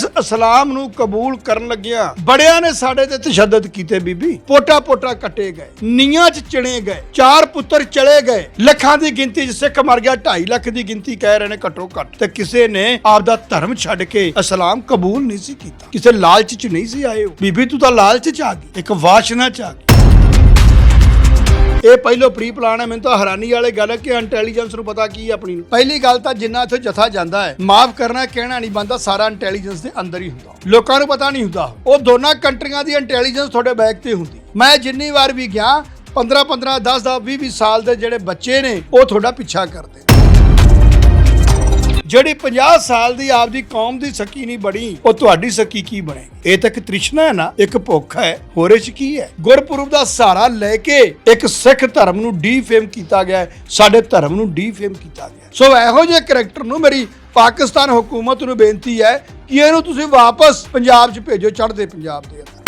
ਇਸ ਇਸਲਾਮ ਨੂੰ ਕਬੂਲ ਕਰਨ ਲੱਗਿਆਂ ਬੜਿਆਂ ਨੇ ਸਾਡੇ ਤੇ ਤਸ਼ੱਦਦ ਕੀਤੇ ਬੀਬੀ। ਪੋਟਾ ਪੋਟਾ ਕੱਟੇ ਗਏ ਨੀਆਂ 'ਚ ਚਿਣੇ ਗਏ, ਚਾਰ ਪੁੱਤਰ ਚਲੇ ਗਏ। ਲੱਖਾਂ ਦੀ ਗਿਣਤੀ 'ਚ ਸਿੱਖ ਮਰ ਗਿਆ 2.5 ਲੱਖ ਦੀ ਗਿਣਤੀ ਕਹਿ ਰਹੇ ਨੇ ਘੱਟੋ ਘੱਟ। ਤੇ ਕਿਸੇ ਨੇ ਆਪਦਾ ਧਰਮ ਛੱਡ ਕੇ ਇਸਲਾਮ ਕਬੂਲ ਨਹੀਂ ਸੀ ਕੀਤਾ। ਕਿਸੇ ਲਾਲਚ 'ਚ ਨਹੀਂ ਸੀ ਆਏ ਹੋ ਬੀਬੀ ਤੂੰ ਤਾਂ ਲਾਲਚ 'ਚ ਆ ਗਈ, ਇੱਕ ਵਾਸ਼ਨਾ 'ਚ ਆ ਗਈ। ਇਹ ਪਹਿਲੋ ਪ੍ਰੀ ਪਲਾਨ ਹੈ। ਮੈਨੂੰ ਤਾਂ ਹੈਰਾਨੀ ਵਾਲੇ ਗੱਲ ਹੈ ਕਿ ਇੰਟੈਲੀਜੈਂਸ ਨੂੰ ਪਤਾ ਕੀ ਹੈ ਆਪਣੀ ਨੂੰ। ਪਹਿਲੀ ਗੱਲ ਤਾਂ ਜਿੰਨਾ ਇੱਥੇ ਜਥਾ ਜਾਂਦਾ ਹੈ, ਮਾਫ ਕਰਨਾ, ਕਹਿਣਾ ਨਹੀਂ ਬੰਦਾ ਸਾਰਾ ਇੰਟੈਲੀਜੈਂਸ ਦੇ ਅੰਦਰ ਹੀ ਹੁੰਦਾ। ਲੋਕਾਂ ਨੂੰ ਪਤਾ ਨਹੀਂ ਹੁੰਦਾ। ਉਹ ਦੋਨਾਂ ਕੰਟਰੀਆਂ ਦੀ ਇੰਟੈਲੀਜੈਂਸ ਤੁਹਾਡੇ ਬੈਕ ਤੇ ਹੁੰਦੀ। ਮੈਂ ਜਿੰਨੀ ਵਾਰ ਵੀ ਗਿਆ 15 15 10 10 20 20 ਸਾਲ ਦੇ ਜਿਹੜੇ ਬੱਚੇ ਨੇ, ਉਹ ਤੁਹਾਡਾ ਪਿੱਛਾ ਕਰਦੇ ਜਿਹੜੀ 50 ਸਾਲ ਦੀ ਆਪਦੀ ਕੌਮ ਦੀ ਸਕੀ ਨਹੀਂ ਬਣੀ, ਉਹ ਤੁਹਾਡੀ ਸਕੀ ਕੀ ਬਣੇਗੀ ਇਹ ਤਾਂ ਇੱਕ ਤ੍ਰਿਸ਼ਨਾ ਹੈ ਨਾ, ਇੱਕ ਭੁੱਖ ਹੈ, ਹੋਰ ਇਸ ਕੀ ਹੈ? ਗੁਰਪੁਰਬ ਦਾ ਸਹਾਰਾ ਲੈ ਕੇ ਇੱਕ ਸਿੱਖ ਧਰਮ ਨੂੰ ਡੀਫੇਮ ਕੀਤਾ ਗਿਆ ਸਾਡੇ ਧਰਮ ਨੂੰ ਡੀਫੇਮ ਕੀਤਾ ਗਿਆ ਸੋ ਇਹੋ ਜਿਹੇ ਕਰੈਕਟਰ ਨੂੰ ਮੇਰੀ ਪਾਕਿਸਤਾਨ ਹਕੂਮਤ ਨੂੰ ਬੇਨਤੀ ਹੈ ਕਿ ਇਹਨੂੰ ਤੁਸੀਂ ਵਾਪਸ ਪੰਜਾਬ 'ਚ ਭੇਜੋ, ਚੜ੍ਹਦੇ ਪੰਜਾਬ ਦੇ ਅੰਦਰ।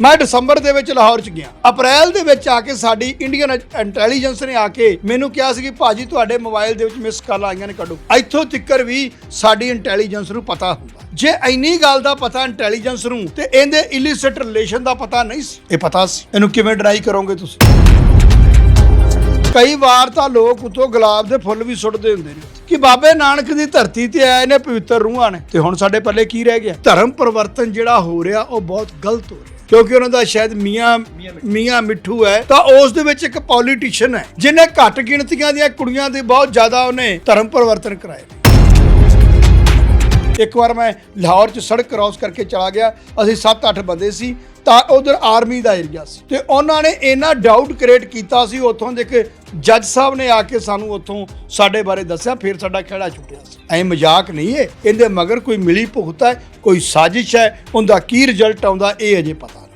ਮੈਂ ਦਸੰਬਰ ਦੇ ਵਿੱਚ ਲਾਹੌਰ ਚ ਗਿਆ। ਅਪ੍ਰੈਲ ਦੇ ਵਿੱਚ ਆ ਕੇ ਸਾਡੀ ਇੰਡੀਅਨ ਇੰਟੈਲੀਜੈਂਸ ਨੇ ਆ ਕੇ ਮੈਨੂੰ ਕਿਹਾ ਸੀ ਕਿ ਭਾਜੀ ਤੁਹਾਡੇ ਮੋਬਾਈਲ ਦੇ ਵਿੱਚ ਮਿਸ ਕਾਲ ਆਈਆਂ ਨੇ ਕੱਢੋ। ਇੱਥੋਂ ਤਿੱਕਰ ਵੀ ਸਾਡੀ ਇੰਟੈਲੀਜੈਂਸ ਨੂੰ ਪਤਾ ਹੁੰਦਾ। ਜੇ ਇੰਨੀ ਗੱਲ ਦਾ ਪਤਾ ਇੰਟੈਲੀਜੈਂਸ ਨੂੰ, ਤੇ ਇਹਦੇ ਇਲਿਸਿਟ ਰਿਲੇਸ਼ਨ ਦਾ ਪਤਾ ਨਹੀਂ ਸੀ। ਇਹ ਪਤਾ ਸੀ। ਇਹਨੂੰ ਕਿਵੇਂ ਡਰਾਈ ਕਰੋਗੇ ਤੁਸੀਂ? ਕਈ ਵਾਰ ਤਾਂ ਲੋਕ ਉਤੋਂ ਗੁਲਾਬ ਦੇ ਫੁੱਲ ਵੀ ਸੁੱਟਦੇ ਹੁੰਦੇ ਨੇ। ਕਿ ਬਾਬੇ ਨਾਨਕ ਦੀ ਧਰਤੀ ਤੇ ਆਏ ਨੇ ਪਵਿੱਤਰ ਰੂਹਾਂ ਨੇ। ਤੇ ਹੁਣ ਸਾਡੇ ਪੱਲੇ ਕੀ ਰਹਿ ਗਿਆ? ਧਰਮ ਪਰਿਵਰਤਨ ਜਿਹੜਾ ਹੋ ਰਿਹਾ, ਉਹ ਬਹੁਤ ਗਲਤ ਹੋ ਰਿਹਾ। ਕਿਉਂਕਿ ਉਹਨਾਂ ਦਾ ਸ਼ਾਇਦ ਮੀਆਂ ਮੀਆਂ ਮਿੱਠੂ। ਹੈ ਤਾਂ ਉਸ ਦੇ ਵਿੱਚ ਇੱਕ ਪੋਲੀਟੀਸ਼ੀਅਨ ਹੈ ਜਿਹਨੇ ਘੱਟ ਗਿਣਤੀਆਂ ਦੀਆਂ ਕੁੜੀਆਂ ਦੇ ਬਹੁਤ ਜ਼ਿਆਦਾ ਉਹਨੇ ਧਰਮ ਪਰਿਵਰਤਨ ਕਰਾਏ ਇੱਕ ਵਾਰ ਮੈਂ ਲਾਹੌਰ 'ਚ ਸੜਕ ਕ੍ਰਾਸ ਕਰਕੇ ਚਲਾ ਗਿਆ ਅਸੀਂ 7-8 ਬੰਦੇ ਸੀ ਤਾਂ ਉਧਰ ਆਰਮੀ ਦਾ ਏਰੀਆ ਸੀ। ਤੇ ਉਹਨਾਂ ਨੇ ਇੰਨਾ ਡਾਊਟ ਕ੍ਰੀਏਟ ਕੀਤਾ ਸੀ ਉੱਥੋਂ ਦੇ ਇੱਕ ਜੱਜ ਸਾਹਿਬ ਨੇ ਆ ਕੇ ਸਾਨੂੰ ਉੱਥੋਂ ਸਾਡੇ ਬਾਰੇ ਦੱਸਿਆ, ਫਿਰ ਸਾਡਾ ਖਹਿੜਾ ਛੁੱਟਿਆ ਸੀ। ਐ ਮਜ਼ਾਕ ਨਹੀਂ ਹੈ ਇਹਦੇ ਮਗਰ ਕੋਈ ਮਿਲੀ ਭੁਗਤ ਹੈ, ਕੋਈ ਸਾਜ਼ਿਸ਼ ਹੈ, ਉਹਦਾ ਕੀ ਰਿਜ਼ਲਟ ਆਉਂਦਾ, ਇਹ ਅਜੇ ਪਤਾ ਨਹੀਂ।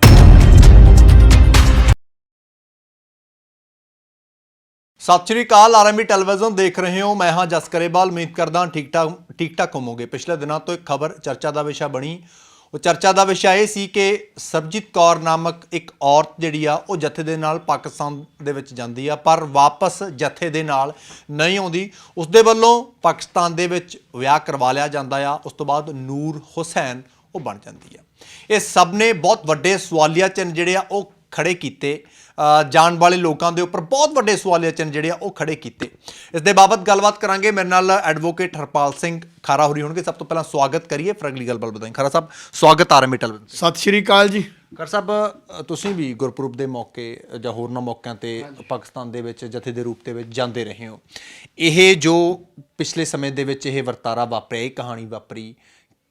ਸਤਿ ਸ਼੍ਰੀ ਅਕਾਲ ਆਰਐਮਬੀ ਟੈਲੀਵਿਜ਼ਨ ਦੇਖ ਰਹੇ ਹੋ। ਮੈਂ ਹਾਂ ਜਸਕਰੇਵਾਲ ਉਮੀਦ ਕਰਦਾ ਠੀਕ ਠਾਕ ਠੀਕ ਠਾਕ ਹੋਵੋਗੇ। ਪਿਛਲੇ ਦਿਨਾਂ ਤੋਂ ਇੱਕ ਖਬਰ ਚਰਚਾ ਦਾ ਵਿਸ਼ਾ ਬਣੀ। ਉਹ ਚਰਚਾ ਦਾ ਵਿਸ਼ਾ ਇਹ ਸੀ ਕਿ ਸਰਬਜੀਤ ਕੌਰ ਨਾਮਕ ਇੱਕ ਔਰਤ ਜਿਹੜੀ ਆ, ਉਹ ਜਥੇ ਦੇ ਨਾਲ ਪਾਕਿਸਤਾਨ ਦੇ ਵਿੱਚ ਜਾਂਦੀ ਆ, ਪਰ ਵਾਪਸ ਜਥੇ ਦੇ ਨਾਲ ਨਹੀਂ ਆਉਂਦੀ। ਉਸ ਦੇ ਵੱਲੋਂ ਪਾਕਿਸਤਾਨ ਦੇ ਵਿੱਚ ਵਿਆਹ ਕਰਵਾ ਲਿਆ ਜਾਂਦਾ ਆ। ਉਸ ਤੋਂ ਬਾਅਦ ਨੂਰ ਹੁਸੈਨ ਉਹ ਬਣ ਜਾਂਦੀ ਆ। ਇਹ ਸਭ ਨੇ ਬਹੁਤ ਵੱਡੇ ਸਵਾਲੀਆ ਚਿੰਨ੍ਹ ਜਿਹੜੇ ਆ, ਉਹ ਖੜੇ ਕੀਤੇ। ਜਾਣ ਵਾਲੇ ਲੋਕਾਂ ਦੇ ਉੱਪਰ ਬਹੁਤ ਵੱਡੇ ਸਵਾਲੀਆ ਚਿੰਨ੍ਹ ਜਿਹੜੇ ਆ ਉਹ ਖੜੇ ਕੀਤੇ। ਇਸ ਦੇ ਬਾਬਤ ਗੱਲਬਾਤ ਕਰਾਂਗੇ। ਮੇਰੇ ਨਾਲ ਐਡਵੋਕੇਟ ਹਰਪਾਲ ਸਿੰਘ ਖਾਰਾ ਹੋਰੀ ਹੋਣਗੇ। ਸਭ ਤੋਂ ਪਹਿਲਾਂ ਸਵਾਗਤ ਕਰੀਏ ਫਿਰ ਅਗਲੀ ਗੱਲਬਾਤ ਬਤਾਈਂ ਖਾਰਾ ਸਾਹਿਬ ਸਵਾਗਤ ਆਰਮੀ ਟੈਲੀਵਿਜ਼ਨ ਸਤਿ ਸ਼੍ਰੀ ਅਕਾਲ ਜੀ। ਖਰ ਸਾਹਿਬ ਤੁਸੀਂ ਵੀ ਗੁਰਪੁਰਬ ਦੇ ਮੌਕੇ ਜਾਂ ਹੋਰਨਾਂ ਮੌਕਿਆਂ ਤੇ ਪਾਕਿਸਤਾਨ ਦੇ ਵਿੱਚ ਜਥੇ ਦੇ ਰੂਪ ਦੇ ਵਿੱਚ ਜਾਂਦੇ ਰਹੇ ਹੋ। ਇਹ ਜੋ ਪਿਛਲੇ ਸਮੇਂ ਦੇ ਵਿੱਚ ਇਹ ਵਰਤਾਰਾ ਵਾਪਰਿਆ ਇਹ ਕਹਾਣੀ ਵਾਪਰੀ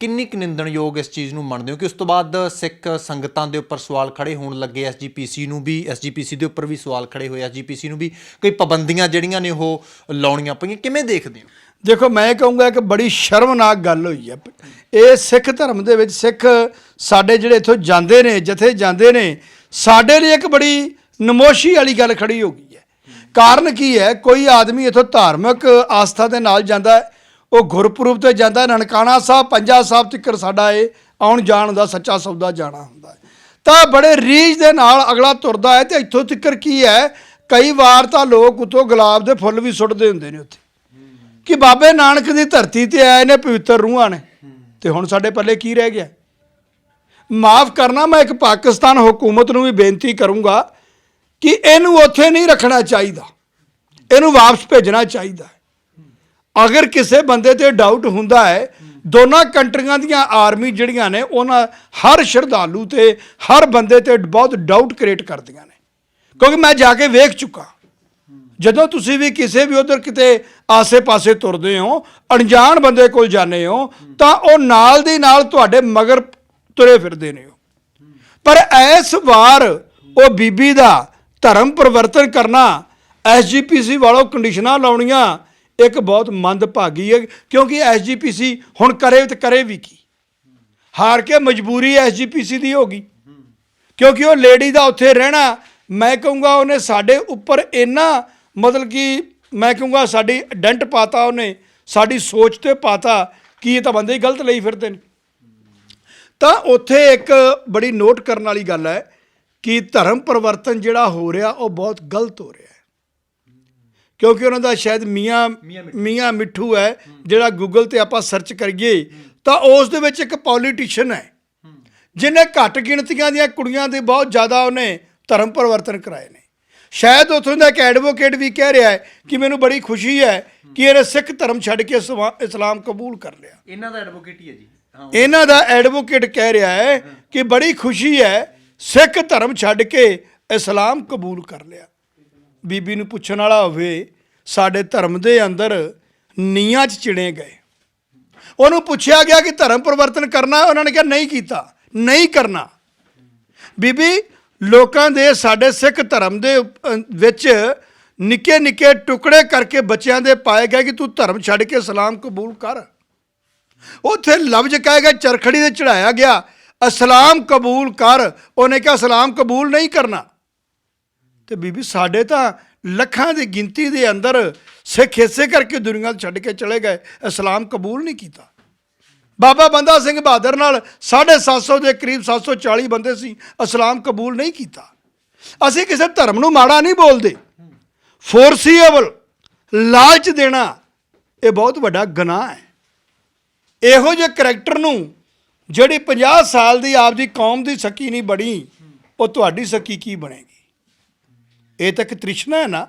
ਕਿੰਨੀ ਕੁ ਨਿੰਦਣਯੋਗ ਇਸ ਚੀਜ਼ ਨੂੰ ਮੰਨਦੇ ਹੋ? ਕਿ ਉਸ ਤੋਂ ਬਾਅਦ ਸਿੱਖ ਸੰਗਤਾਂ ਦੇ ਉੱਪਰ ਸਵਾਲ ਖੜੇ ਹੋਣ ਲੱਗੇ ਐਸਜੀਪੀਸੀ ਨੂੰ ਵੀ ਐਸਜੀਪੀਸੀ ਦੇ ਉੱਪਰ ਵੀ ਸਵਾਲ ਖੜੇ ਹੋਏ ਐਸਜੀਪੀਸੀ ਨੂੰ ਵੀ। ਕਈ ਪਾਬੰਦੀਆਂ ਜਿਹੜੀਆਂ ਨੇ ਉਹ ਲਾਉਣੀਆਂ ਪਈਆਂ, ਕਿਵੇਂ ਦੇਖਦੇ ਹੋ? ਦੇਖੋ, ਮੈਂ ਕਹੂੰਗਾ ਕਿ ਬੜੀ ਸ਼ਰਮਨਾਕ ਗੱਲ ਹੋਈ ਹੈ। ਇਹ ਸਿੱਖ ਧਰਮ ਦੇ ਵਿੱਚ ਸਿੱਖ ਸਾਡੇ ਜਿਹੜੇ ਇੱਥੋਂ ਜਾਂਦੇ ਨੇ, ਜਥੇ ਜਾਂਦੇ ਨੇ, ਸਾਡੇ ਲਈ ਇੱਕ ਬੜੀ ਨਮੋਸ਼ੀ ਵਾਲੀ ਗੱਲ ਖੜੀ ਹੋ ਗਈ ਹੈ। ਕਾਰਨ ਕੀ ਹੈ? ਕੋਈ ਆਦਮੀ ਇੱਥੋਂ ਧਾਰਮਿਕ ਆਸਥਾ ਦੇ ਨਾਲ ਜਾਂਦਾ ਹੈ ਉਹ ਗੁਰਪੁਰਬ ਤੇ ਜਾਂਦਾ, ਨਨਕਾਣਾ ਸਾਹਿਬ, ਪੰਜਾ ਸਾਹਿਬ ਤੱਕ ਸਾਡਾ ਇਹ ਆਉਣ ਜਾਣ ਦਾ ਸੱਚਾ ਸੌਦਾ ਜਾਣਾ ਹੁੰਦਾ ਤਾਂ ਬੜੇ ਰੀਝ ਦੇ ਨਾਲ ਅਗਲਾ ਤੁਰਦਾ ਹੈ ਤੇ ਇੱਥੋਂ ਤੱਕ ਕੀ ਹੈ ਕਈ ਵਾਰ ਤਾਂ ਲੋਕ ਉਤੋਂ ਗੁਲਾਬ ਦੇ ਫੁੱਲ ਵੀ ਸੁੱਟਦੇ ਹੁੰਦੇ ਨੇ ਉੱਥੇ। ਕਿ ਬਾਬੇ ਨਾਨਕ ਦੀ ਧਰਤੀ ਤੇ ਆਏ ਨੇ ਪਵਿੱਤਰ ਰੂਹਾਂ ਨੇ, ਤੇ ਹੁਣ ਸਾਡੇ ਪੱਲੇ ਕੀ ਰਹਿ ਗਿਆ? ਮਾਫ ਕਰਨਾ, ਮੈਂ ਇੱਕ ਪਾਕਿਸਤਾਨ ਹਕੂਮਤ ਨੂੰ ਵੀ ਬੇਨਤੀ ਕਰੂੰਗਾ ਕਿ ਇਹਨੂੰ ਉੱਥੇ ਨਹੀਂ ਰੱਖਣਾ ਚਾਹੀਦਾ। ਇਹਨੂੰ ਵਾਪਸ ਭੇਜਣਾ ਚਾਹੀਦਾ। ਅਗਰ ਕਿਸੇ ਬੰਦੇ ਤੇ ਡਾਊਟ ਹੁੰਦਾ ਹੈ, ਦੋਨਾਂ ਕੰਟਰੀਆਂ ਦੀਆਂ ਆਰਮੀ ਜਿਹੜੀਆਂ ਨੇ, ਉਹਨਾਂ ਹਰ ਸ਼ਰਧਾਲੂ ਤੇ ਹਰ ਬੰਦੇ ਤੇ ਬਹੁਤ ਡਾਊਟ ਕ੍ਰੀਏਟ ਕਰਦੀਆਂ ਨੇ। ਕਿਉਂਕਿ ਮੈਂ ਜਾ ਕੇ ਵੇਖ ਚੁੱਕਾ। ਜਦੋਂ ਤੁਸੀਂ ਵੀ ਕਿਸੇ ਵੀ ਉਧਰ ਕਿਤੇ ਆਸੇ-ਪਾਸੇ ਤੁਰਦੇ ਹੋ, ਅਣਜਾਣ ਬੰਦੇ ਕੋਲ ਜਾਂਦੇ ਹੋ, ਤਾਂ ਉਹ ਨਾਲ ਦੀ ਨਾਲ ਤੁਹਾਡੇ ਮਗਰ ਤੁਰੇ ਫਿਰਦੇ ਨੇ ਉਹ। ਪਰ ਇਸ ਵਾਰ ਉਹ ਬੀਬੀ ਦਾ ਧਰਮ ਪਰਿਵਰਤਨ ਕਰਨਾ ਐਸਜੀਪੀਸੀ ਵਾਲੋ ਕੰਡੀਸ਼ਨਾਂ ਲਾਉਣੀਆਂ ਇੱਕ ਬਹੁਤ ਮੰਦਭਾਗੀ ਹੈ, ਕਿਉਂਕਿ ਐਸਜੀਪੀਸੀ ਹੁਣ ਕਰੇ ਤੇ ਕਰੇ ਵੀ ਕੀ? ਹਾਰ ਕੇ ਮਜਬੂਰੀ ਐਸਜੀਪੀਸੀ ਦੀ ਹੋ ਗਈ। ਕਿਉਂਕਿ ਉਹ ਲੇਡੀ ਦਾ ਉੱਥੇ ਰਹਿਣਾ, ਮੈਂ ਕਹੂੰਗਾ ਉਹਨੇ ਸਾਡੇ ਉੱਪਰ ਇੰਨਾ ਮਤਲਬ ਕਿ ਮੈਂ ਕਹੂੰਗਾ ਸਾਡੀ ਡੈਂਟ ਪਾਤਾ ਉਹਨੇ, ਸਾਡੀ ਸੋਚ ਤੇ ਪਾਤਾ, ਕਿ ਇਹ ਤਾਂ ਬੰਦੇ ਹੀ ਗਲਤ ਲਈ ਫਿਰਦੇ ਨੇ। ਤਾਂ ਉੱਥੇ ਇੱਕ ਬੜੀ ਨੋਟ ਕਰਨ ਵਾਲੀ ਗੱਲ ਹੈ ਕਿ ਧਰਮ ਪਰਿਵਰਤਨ ਜਿਹੜਾ ਹੋ ਰਿਹਾ, ਉਹ ਬਹੁਤ ਗਲਤ ਹੋ ਰਿਹਾ ਹੈ। ਕਿਉਂਕਿ ਉਹਨਾਂ ਦਾ ਸ਼ਾਇਦ ਮੀਆਂ ਮੀਆਂ ਮਿੱਠੂ। ਹੈ ਜਿਹੜਾ ਗੂਗਲ ਤੇ ਆਪਾਂ ਸਰਚ ਕਰੀਏ ਤਾਂ ਉਸ ਦੇ ਵਿੱਚ ਇੱਕ ਪੋਲੀਟੀਸ਼ੀਅਨ ਹੈ। ਜਿਹਨੇ ਘੱਟ ਗਿਣਤੀਆਂ ਦੀਆਂ ਕੁੜੀਆਂ ਦੇ ਬਹੁਤ ਜ਼ਿਆਦਾ ਉਹਨੇ ਧਰਮ ਪਰਿਵਰਤਨ ਕਰਾਏ ਨੇ। ਸ਼ਾਇਦ ਉੱਥੋਂ ਦਾ ਇੱਕ ਐਡਵੋਕੇਟ ਵੀ ਕਹਿ ਰਿਹਾ ਹੈ ਕਿ ਮੈਨੂੰ ਬੜੀ ਖੁਸ਼ੀ ਹੈ ਕਿ ਇਹਨੇ ਸਿੱਖ ਧਰਮ ਛੱਡ ਕੇ ਇਸਲਾਮ ਕਬੂਲ ਕਰ ਲਿਆ। ਇਹਨਾਂ ਦਾ ਐਡਵੋਕੇਟ ਹੀ ਹੈ ਜੀ। ਹਾਂ। ਇਹਨਾਂ ਦਾ ਐਡਵੋਕੇਟ ਕਹਿ ਰਿਹਾ ਹੈ। ਕਿ ਬੜੀ ਖੁਸ਼ੀ ਹੈ ਸਿੱਖ ਧਰਮ ਛੱਡ ਕੇ ਇਸਲਾਮ ਕਬੂਲ ਕਰ ਲਿਆ। ਬੀਬੀ ਨੂੰ ਪੁੱਛਣ ਵਾਲਾ ਹੋਵੇ, ਸਾਡੇ ਧਰਮ ਦੇ ਅੰਦਰ ਨੀਆਂ 'ਚ ਚਿਣੇ ਗਏ। ਉਹਨੂੰ ਪੁੱਛਿਆ ਗਿਆ ਕਿ ਧਰਮ ਪਰਿਵਰਤਨ ਕਰਨਾ, ਉਹਨਾਂ ਨੇ ਕਿਹਾ ਨਹੀਂ ਕੀਤਾ, ਨਹੀਂ ਕਰਨਾ। ਬੀਬੀ, ਲੋਕਾਂ ਦੇ ਸਾਡੇ ਸਿੱਖ ਧਰਮ ਦੇ ਵਿੱਚ ਨਿੱਕੇ ਨਿੱਕੇ ਟੁਕੜੇ ਕਰਕੇ ਬੱਚਿਆਂ ਦੇ ਪਾਏ ਗਏ ਕਿ ਤੂੰ ਧਰਮ ਛੱਡ ਕੇ ਇਸਲਾਮ ਕਬੂਲ ਕਰ। ਉੱਥੇ ਲਫ਼ਜ਼ ਕਹਿ ਗਿਆ ਚਰਖੜੀ ਤੇ ਚੜਾਇਆ ਗਿਆ ਇਸਲਾਮ ਕਬੂਲ ਕਰ। ਉਹਨੇ ਕਿਹਾ ਇਸਲਾਮ ਕਬੂਲ ਨਹੀਂ ਕਰਨਾ। ਤੇ ਬੀਬੀ ਸਾਡੇ ਤਾਂ ਲੱਖਾਂ ਦੀ ਗਿਣਤੀ ਦੇ ਅੰਦਰ ਸਿੱਖ ਇਸੇ ਕਰਕੇ ਦੁਨੀਆ ਛੱਡ ਕੇ ਚਲੇ ਗਏ, ਇਸਲਾਮ ਕਬੂਲ ਨਹੀਂ ਕੀਤਾ। ਬਾਬਾ ਬੰਦਾ ਸਿੰਘ ਬਹਾਦਰ ਨਾਲ 750 ਦੇ ਕਰੀਬ 740 ਬੰਦੇ ਸੀ, ਇਸਲਾਮ ਕਬੂਲ ਨਹੀਂ ਕੀਤਾ। ਅਸੀਂ ਕਿਸੇ ਧਰਮ ਨੂੰ ਮਾੜਾ ਨਹੀਂ ਬੋਲਦੇ। ਫੋਰਸੀਏਬਲ, ਲਾਲਚ ਦੇਣਾ, ਇਹ ਬਹੁਤ ਵੱਡਾ ਗੁਨਾਹ ਹੈ। ਇਹੋ ਜਿਹੇ ਕਰੈਕਟਰ ਨੂੰ ਜਿਹੜੀ 50 ਸਾਲ ਦੀ ਆਪਦੀ ਕੌਮ ਦੀ ਸਕੀ ਨਹੀਂ ਬਣੀ, ਉਹ ਤੁਹਾਡੀ ਸਕੀ ਕੀ ਬਣੇਗੀ? ਇਹ ਤਾਂ ਇੱਕ ਤ੍ਰਿਸ਼ਨਾ ਹੈ ਨਾ,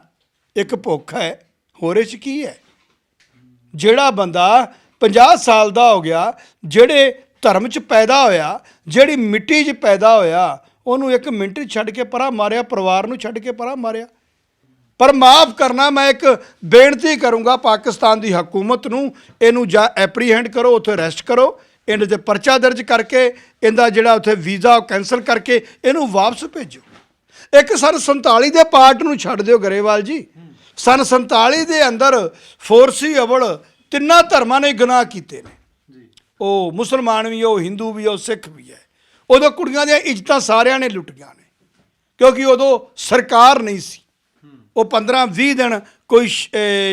ਇੱਕ ਭੁੱਖ ਹੈ, ਹੋਰ ਇਹ 'ਚ ਕੀ ਹੈ? ਜਿਹੜਾ ਬੰਦਾ 50 ਸਾਲ ਦਾ ਹੋ ਗਿਆ, ਜਿਹੜੇ ਧਰਮ 'ਚ ਪੈਦਾ ਹੋਇਆ, ਜਿਹੜੀ ਮਿੱਟੀ 'ਚ ਪੈਦਾ ਹੋਇਆ, ਉਹਨੂੰ ਇੱਕ ਮਿੰਟ 'ਚ ਛੱਡ ਕੇ ਪਰਾਂ ਮਾਰਿਆ, ਪਰਿਵਾਰ ਨੂੰ ਛੱਡ ਕੇ ਪਰਾਂ ਮਾਰਿਆ। ਪਰ ਮਾਫ ਕਰਨਾ, ਮੈਂ ਇੱਕ ਬੇਨਤੀ ਕਰੂੰਗਾ ਪਾਕਿਸਤਾਨ ਦੀ ਹਕੂਮਤ ਨੂੰ, ਇਹਨੂੰ ਜਾਂ ਐਪਰੀਹੈਂਡ ਕਰੋ, ਉੱਥੇ ਅਰੈਸਟ ਕਰੋ ਇਹਨਾਂ ਤੇ ਪਰਚਾ ਦਰਜ ਕਰਕੇ, ਇਹਦਾ ਜਿਹੜਾ ਉੱਥੇ ਵੀਜ਼ਾ ਕੈਨਸਲ ਕਰਕੇ, ਇਹਨੂੰ ਵਾਪਸ ਭੇਜੋ। ਇੱਕ ਸਨ 47 ਦੇ ਪਾਰਟ ਨੂੰ ਛੱਡ ਦਿਓ ਗਰੇਵਾਲ ਜੀ। ਸਨ 47 ਦੇ ਅੰਦਰ ਫੋਰਸੀ ਅਵਲ ਤਿੰਨਾਂ ਧਰਮਾਂ ਨੇ ਗੁਨਾਹ ਕੀਤੇ ਨੇ। ਉਹ ਮੁਸਲਮਾਨ ਵੀ ਉਹ ਹਿੰਦੂ ਵੀ ਉਹ ਸਿੱਖ ਵੀ ਹੈ। ਉਦੋਂ ਕੁੜੀਆਂ ਦੀਆਂ ਇੱਜ਼ਤਾਂ ਸਾਰਿਆਂ ਨੇ ਲੁੱਟੀਆਂ ਨੇ ਕਿਉਂਕਿ ਉਦੋਂ ਸਰਕਾਰ ਨਹੀਂ ਸੀ। ਉਹ 15 20 ਦਿਨ ਕੋਈ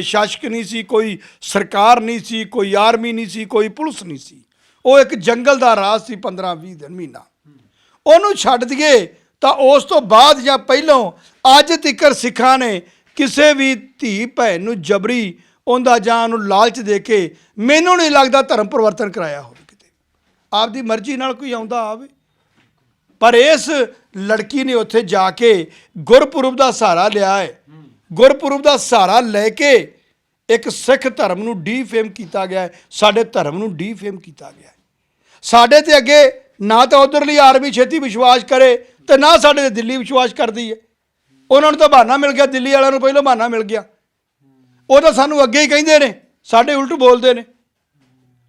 ਸ਼ਾਸਕ ਨਹੀਂ ਸੀ ਕੋਈ ਸਰਕਾਰ ਨਹੀਂ ਸੀ ਕੋਈ ਆਰਮੀ ਨਹੀਂ ਸੀ ਕੋਈ ਪੁਲਿਸ ਨਹੀਂ ਸੀ। ਉਹ ਇੱਕ ਜੰਗਲ ਦਾ ਰਾਜ ਸੀ 15 20 ਦਿਨ ਮਹੀਨਾ। ਉਹਨੂੰ ਛੱਡ ਦਈਏ ਤਾਂ ਉਸ ਤੋਂ ਬਾਅਦ ਜਾਂ ਪਹਿਲੋਂ ਅੱਜ ਤੱਕਰ ਸਿੱਖਾਂ ਨੇ ਕਿਸੇ ਵੀ ਧੀ ਭੈਣ ਨੂੰ ਜਬਰੀ, ਉਹਦਾ ਜਾਂ ਉਹਨੂੰ ਲਾਲਚ ਦੇ ਕੇ ਮੈਨੂੰ ਨਹੀਂ ਲੱਗਦਾ ਧਰਮ ਪਰਿਵਰਤਨ ਕਰਾਇਆ ਹੋਵੇ ਕਿਤੇ। ਆਪਦੀ ਮਰਜ਼ੀ ਨਾਲ ਕੋਈ ਆਉਂਦਾ ਆਵੇ। ਪਰ ਇਸ ਲੜਕੀ ਨੇ ਉੱਥੇ ਜਾ ਕੇ ਗੁਰਪੁਰਬ ਦਾ ਸਹਾਰਾ ਲਿਆ ਹੈ। ਗੁਰਪੁਰਬ ਦਾ ਸਹਾਰਾ ਲੈ ਕੇ ਇੱਕ ਸਿੱਖ ਧਰਮ ਨੂੰ ਡੀਫੇਮ ਕੀਤਾ ਗਿਆ ਹੈ। ਸਾਡੇ ਧਰਮ ਨੂੰ ਡੀਫੇਮ ਕੀਤਾ ਗਿਆ ਹੈ। ਸਾਡੇ ਤੇ ਅੱਗੇ ਨਾ ਤਾਂ ਉਧਰਲੀ ਆਰਮੀ ਛੇਤੀ ਵਿਸ਼ਵਾਸ ਕਰੇ ਤੇ ਨਾ ਸਾਡੇ ਤੇ ਦਿੱਲੀ ਵਿਸ਼ਵਾਸ ਕਰਦੀ ਹੈ ਉਹਨਾਂ ਨੂੰ ਤਾਂ ਬਹਾਨਾ ਮਿਲ ਗਿਆ, ਦਿੱਲੀ ਵਾਲਿਆਂ ਨੂੰ ਪਹਿਲਾਂ ਬਹਾਨਾ ਮਿਲ ਗਿਆ। ਉਹ ਤਾਂ ਸਾਨੂੰ ਅੱਗੇ ਹੀ ਕਹਿੰਦੇ ਨੇ, ਸਾਡੇ ਉਲਟ ਬੋਲਦੇ ਨੇ।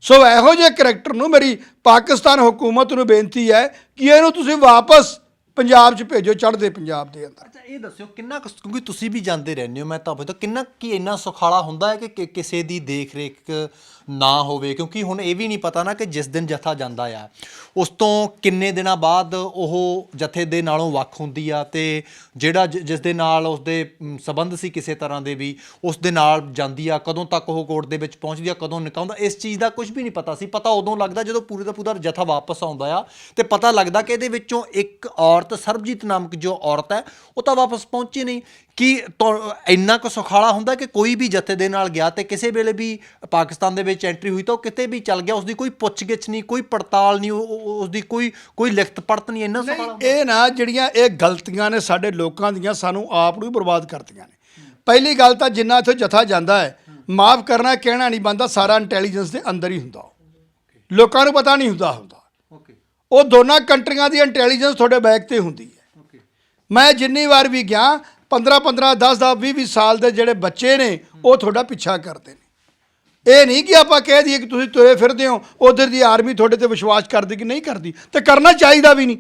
ਸੋ ਇਹੋ ਜਿਹੇ ਕਰੈਕਟਰ ਨੂੰ ਮੇਰੀ ਪਾਕਿਸਤਾਨ ਹਕੂਮਤ ਨੂੰ ਬੇਨਤੀ ਹੈ ਕਿ ਇਹਨੂੰ ਤੁਸੀਂ ਵਾਪਸ ਪੰਜਾਬ 'ਚ ਭੇਜੋ ਚੜ੍ਹਦੇ ਪੰਜਾਬ ਦੇ ਅੰਦਰ। ਅੱਛਾ ਇਹ ਦੱਸਿਓ ਕਿੰਨਾ ਕੁ- ਕਿਉਂਕਿ ਤੁਸੀਂ ਵੀ ਜਾਂਦੇ ਰਹਿੰਦੇ ਹੋ ਮੈਂ ਤਾਂ ਪੁੱਛਦਾ ਕਿੰਨਾ ਕੀ ਇੰਨਾ ਸੁਖਾਲਾ ਹੁੰਦਾ ਹੈ ਕਿ ਕਿ ਕਿਸੇ ਦੀ ਦੇਖ ਰੇਖ ਨਾ ਹੋਵੇ? ਕਿਉਂਕਿ ਹੁਣ ਇਹ ਵੀ ਨਹੀਂ ਪਤਾ ਨਾ ਕਿ ਜਿਸ ਦਿਨ ਜਥਾ ਜਾਂਦਾ ਆ ਉਸ ਤੋਂ ਕਿੰਨੇ ਦਿਨਾਂ ਬਾਅਦ ਉਹ ਜਥੇ ਦੇ ਨਾਲੋਂ ਵੱਖ ਹੁੰਦੀ ਆ ਤੇ ਜਿਹੜਾ ਜ ਜਿਸ ਦੇ ਨਾਲ ਉਸਦੇ ਮ, ਸੰਬੰਧ ਸੀ ਕਿਸੇ ਤਰ੍ਹਾਂ ਦੇ ਵੀ ਉਸ ਦੇ ਨਾਲ ਜਾਂਦੀ ਆ ਕਦੋਂ ਤੱਕ ਉਹ ਕੋਰਟ ਦੇ ਵਿੱਚ ਪਹੁੰਚਦੀ ਆ ਕਦੋਂ ਨਿਕਾਉਂਦਾ ਇਸ ਚੀਜ਼ ਦਾ ਕੁਝ ਵੀ ਨਹੀਂ ਪਤਾ ਸੀ। ਪਤਾ ਉਦੋਂ ਲੱਗਦਾ ਜਦੋਂ ਪੂਰੇ ਦਾ ਪੂਰਾ ਜਥਾ ਵਾਪਸ ਆਉਂਦਾ ਆ ਤੇ ਪਤਾ ਲੱਗਦਾ ਕਿ ਇਹਦੇ ਵਿੱਚੋਂ ਇੱਕ ਔਰਤ ਸਰਬਜੀਤ ਨਾਮਕ ਜੋ ਔਰਤ ਹੈ ਉਹ ਤਾਂ ਵਾਪਸ ਪਹੁੰਚੀ ਨਹੀਂ ਕਿ ਇੰਨਾ ਕੁ ਸੁਖਾਲਾ ਹੁੰਦਾ ਕਿ ਕੋਈ ਵੀ ਜਥੇ ਦੇ ਨਾਲ ਗਿਆ ਤੇ ਕਿਸੇ ਵੇਲੇ ਵੀ ਪਾਕਿਸਤਾਨ ਦੇ ਵਿੱਚ ਐਂਟਰੀ ਹੋਈ ਤਾਂ ਉਹ ਕਿਤੇ ਵੀ ਚੱਲ ਗਿਆ ਉਸ ਦੀ ਕੋਈ ਪੁੱਛਗਿੱਛ ਨਹੀਂ ਕੋਈ ਪੜਤਾਲ ਨਹੀਂ ਉਸ ਦੀ ਕੋਈ ਕੋਈ ਲਿਖਤ ਪੜਤ ਨਹੀਂ ਇੰਨਾ ਸੁਖਾਲਾ। ਇਹ ਨਾ ਜਿਹੜੀਆਂ ਇਹ ਗਲਤੀਆਂ ਨੇ ਸਾਡੇ ਲੋਕਾਂ ਦੀਆਂ ਸਾਨੂੰ ਆਪ ਨੂੰ ਹੀ ਬਰਬਾਦ ਕਰਦੀਆਂ ਨੇ ਪਹਿਲੀ ਗੱਲ ਤਾਂ ਜਿੰਨਾ ਇੱਥੋਂ ਜਥਾ ਜਾਂਦਾ ਹੈ ਮਾਫ ਕਰਨਾ ਕਹਿਣਾ ਨਹੀਂ ਬੰਦਾ ਸਾਰਾ ਇੰਟੈਲੀਜੈਂਸ ਦੇ ਅੰਦਰ ਹੀ ਹੁੰਦਾ। ਲੋਕਾਂ ਨੂੰ ਪਤਾ ਨਹੀਂ ਹੁੰਦਾ ਹੁੰਦਾ ਉਹ ਦੋਨਾਂ ਕੰਟਰੀਆਂ ਦੀ ਇੰਟੈਲੀਜੈਂਸ ਤੁਹਾਡੇ ਬੈਕ ਤੇ ਹੁੰਦੀ ਹੈ। ਮੈਂ ਜਿੰਨੀ ਵਾਰ ਵੀ ਗਿਆ 15 15 10 10 20 20 ਸਾਲ ਦੇ ਜਿਹੜੇ ਬੱਚੇ ਨੇ ਉਹ ਤੁਹਾਡਾ ਪਿੱਛਾ ਕਰਦੇ ਨੇ। ਇਹ ਨਹੀਂ ਕਿ ਆਪਾਂ ਕਹਿ ਦਈਏ ਕਿ ਤੁਸੀਂ ਤੁਰੇ ਫਿਰਦੇ ਹੋ ਉਧਰ ਦੀ ਆਰਮੀ ਤੁਹਾਡੇ ਤੇ ਵਿਸ਼ਵਾਸ ਕਰਦੀ ਕਿ ਨਹੀਂ ਕਰਦੀ ਤੇ ਕਰਨਾ ਚਾਹੀਦਾ ਵੀ ਨਹੀਂ।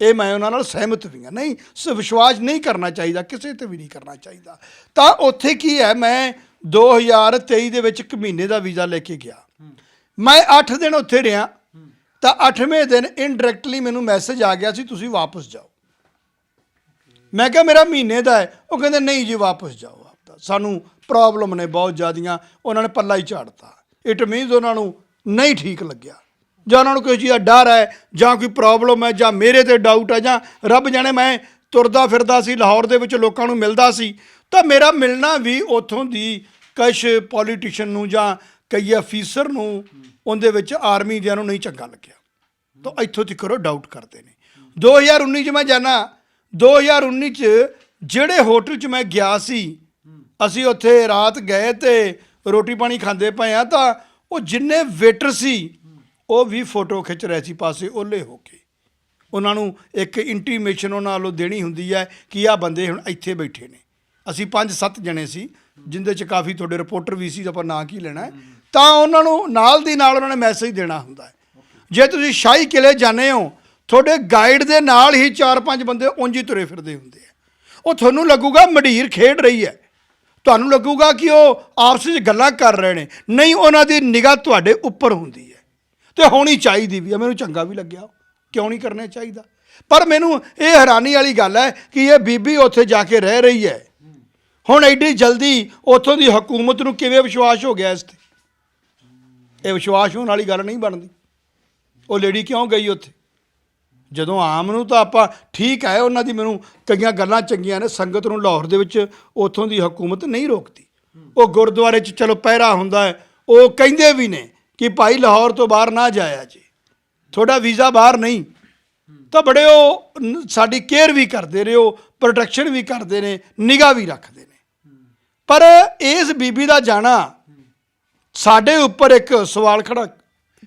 ਇਹ ਮੈਂ ਉਹਨਾਂ ਨਾਲ ਸਹਿਮਤ ਵੀ ਹਾਂ। ਨਹੀਂ ਸ ਵਿਸ਼ਵਾਸ ਨਹੀਂ ਕਰਨਾ ਚਾਹੀਦਾ ਕਿਸੇ ਤੇ ਵੀ ਨਹੀਂ ਕਰਨਾ ਚਾਹੀਦਾ। ਤਾਂ ਉੱਥੇ ਕੀ ਹੈ ਮੈਂ 2023 ਦੇ ਵਿੱਚ ਇੱਕ ਮਹੀਨੇ ਦਾ ਵੀਜ਼ਾ ਲੈ ਕੇ ਗਿਆ। ਮੈਂ 8 ਦਿਨ ਉੱਥੇ ਰਿਹਾ। ਤਾਂ 8ਵੇਂ ਦਿਨ ਇਨਡਾਇਰੈਕਟਲੀ ਮੈਨੂੰ ਮੈਸੇਜ ਆ ਗਿਆ ਸੀ, ਤੁਸੀਂ ਵਾਪਸ ਜਾਓ। ਮੈਂ ਕਿਹਾ, ਮੇਰਾ ਮਹੀਨੇ ਦਾ ਹੈ। ਉਹ ਕਹਿੰਦੇ, ਨਹੀਂ ਜੀ, ਵਾਪਸ ਜਾਓ ਆਪਦਾ ਸਾਨੂੰ ਪ੍ਰੋਬਲਮ ਨੇ ਬਹੁਤ ਜ਼ਿਆਦੀਆਂ, ਉਹਨਾਂ ਨੇ ਪੱਲਾ ਹੀ ਝਾੜਤਾ। ਇਟ ਮੀਨਸ ਉਹਨਾਂ ਨੂੰ ਨਹੀਂ ਠੀਕ ਲੱਗਿਆ। ਜਾਂ ਉਹਨਾਂ ਨੂੰ ਕੋਈ ਚੀਜ਼ ਦਾ ਡਰ ਹੈ, ਜਾਂ ਕੋਈ ਪ੍ਰੋਬਲਮ ਹੈ, ਜਾਂ ਮੇਰੇ ਤੇ ਡਾਊਟ ਹੈ, ਜਾਂ ਰੱਬ ਜਾਣੇ ਮੈਂ ਤੁਰਦਾ ਫਿਰਦਾ ਸੀ, ਲਾਹੌਰ ਦੇ ਵਿੱਚ ਲੋਕਾਂ ਨੂੰ ਮਿਲਦਾ ਸੀ, ਤਾਂ ਮੇਰਾ ਮਿਲਣਾ ਵੀ ਉਥੋਂ ਦੀ ਕਸ਼ ਪੋਲੀਟੀਸ਼ੀਅਨ ਨੂੰ ਜਾਂ ਕਈ ਅਫੀਸਰ ਨੂੰ ਉਹਦੇ ਵਿੱਚ ਆਰਮੀ ਦਿਆਂ ਨੂੰ ਨਹੀਂ ਚੰਗਾ ਲੱਗਿਆ। ਤਾਂ ਇੱਥੋਂ ਤੱਕ ਉਹ ਡਾਊਟ ਕਰਦੇ ਨੇ। 2019 ਚ ਮੈਂ ਜਾਣਾ 2019 ਚ ਜਿਹੜੇ ਹੋਟਲ ਚ ਮੈਂ ਗਿਆ ਸੀ, ਅਸੀਂ ਉੱਥੇ ਰਾਤ ਗਏ ਤੇ ਰੋਟੀ ਪਾਣੀ ਖਾਂਦੇ ਪਏ ਆ, ਤਾਂ ਉਹ ਜਿੰਨੇ ਵੇਟਰ ਸੀ, ਉਹ ਵੀ ਫੋਟੋ ਖਿੱਚ ਰਹੇ ਸੀ, ਪਾਸੇ ਓਲੇ ਹੋ ਕੇ। ਉਹਨਾਂ ਨੂੰ ਇੱਕ ਇੰਟੀਮੇਸ਼ਨ ਉਹਨਾਂ ਵੱਲੋਂ ਦੇਣੀ ਹੁੰਦੀ ਹੈ ਕਿ ਆਹ ਬੰਦੇ ਹੁਣ ਇੱਥੇ ਬੈਠੇ ਨੇ। ਅਸੀਂ 5-7 ਜਣੇ ਸੀ, ਜਿੰਦੇ ਚ ਕਾਫੀ ਤੁਹਾਡੇ ਰਿਪੋਰਟਰ ਵੀ ਸੀ ਆਪਾਂ ਨਾਂ ਕੀ ਲੈਣਾ ਤਾਂ ਉਹਨਾਂ ਨੂੰ ਨਾਲ ਦੀ ਨਾਲ ਉਹਨਾਂ ਨੇ ਮੈਸੇਜ ਦੇਣਾ ਹੁੰਦਾ ਹੈ। ਜੇ ਤੁਸੀਂ ਸ਼ਾਹੀ ਕਿਲੇ ਜਾਂਦੇ ਹੋ, ਤੁਹਾਡੇ ਗਾਈਡ ਦੇ ਨਾਲ ਹੀ 4-5 ਬੰਦੇ ਉਂਝੀ ਤੁਰੇ ਫਿਰਦੇ ਹੁੰਦੇ ਆ। ਉਹ ਤੁਹਾਨੂੰ ਲੱਗੂਗਾ ਮਡੀਰ ਖੇਡ ਰਹੀ ਹੈ। ਤੁਹਾਨੂੰ ਲੱਗੂਗਾ ਕਿ ਉਹ ਆਪਸ ਵਿੱਚ ਗੱਲਾਂ ਕਰ ਰਹੇ ਨੇ। ਨਹੀਂ, ਉਹਨਾਂ ਦੀ ਨਿਗਾਹ ਤੁਹਾਡੇ ਉੱਪਰ ਹੁੰਦੀ ਹੈ। ਤੇ ਹੋਣੀ ਚਾਹੀਦੀ ਵੀ ਹੈ ਮੈਨੂੰ ਚੰਗਾ ਵੀ ਲੱਗਿਆ। ਕਿਉਂ ਨਹੀਂ ਕਰਨਾ ਚਾਹੀਦਾ? ਪਰ ਮੈਨੂੰ ਇਹ ਹੈਰਾਨੀ ਵਾਲੀ ਗੱਲ ਹੈ ਕਿ ਇਹ ਬੀਬੀ ਉੱਥੇ ਜਾ ਕੇ ਰਹਿ ਰਹੀ ਹੈ। ਹੁਣ ਐਡੀ ਜਲਦੀ ਉੱਥੋਂ ਦੀ ਹਕੂਮਤ ਨੂੰ ਕਿਵੇਂ ਵਿਸ਼ਵਾਸ ਹੋ ਗਿਆ ਇਸ ਤੇ? ਇਹ ਵਿਸ਼ਵਾਸ ਹੋਣ ਵਾਲੀ ਗੱਲ ਨਹੀਂ ਬਣਦੀ। ਉਹ ਲੇਡੀ ਕਿਉਂ ਗਈ ਉੱਥੇ? ਜਦੋਂ ਆਮ ਨੂੰ ਤਾਂ ਆਪਾਂ ਠੀਕ ਹੈ, ਉਹਨਾਂ ਦੀ ਮੈਨੂੰ ਕਈਆਂ ਗੱਲਾਂ ਚੰਗੀਆਂ ਨੇ, ਸੰਗਤ ਨੂੰ ਲਾਹੌਰ ਦੇ ਵਿੱਚ ਉੱਥੋਂ ਦੀ ਹਕੂਮਤ ਨਹੀਂ ਰੋਕਦੀ। ਉਹ ਗੁਰਦੁਆਰੇ 'ਚ ਚਲੋ ਪਹਿਰਾ ਹੁੰਦਾ ਹੈ, ਉਹ ਕਹਿੰਦੇ ਵੀ ਨੇ ਕਿ ਭਾਈ ਲਾਹੌਰ ਤੋਂ ਬਾਹਰ ਨਾ ਜਾਇਆ ਜੀ। ਤੁਹਾਡਾ ਵੀਜ਼ਾ ਬਾਹਰ ਨਹੀਂ। ਤਾਂ ਬੜੇ ਉਹ ਸਾਡੀ ਕੇਅਰ ਵੀ ਕਰਦੇ ਨੇ, ਉਹ ਪ੍ਰੋਟੈਕਸ਼ਨ ਵੀ ਕਰਦੇ ਨੇ, ਨਿਗਾਹ ਵੀ ਰੱਖਦੇ ਨੇ। ਪਰ ਇਸ ਬੀਬੀ ਦਾ ਜਾਣਾ ਸਾਡੇ ਉੱਪਰ ਇੱਕ ਸਵਾਲ ਖੜਾ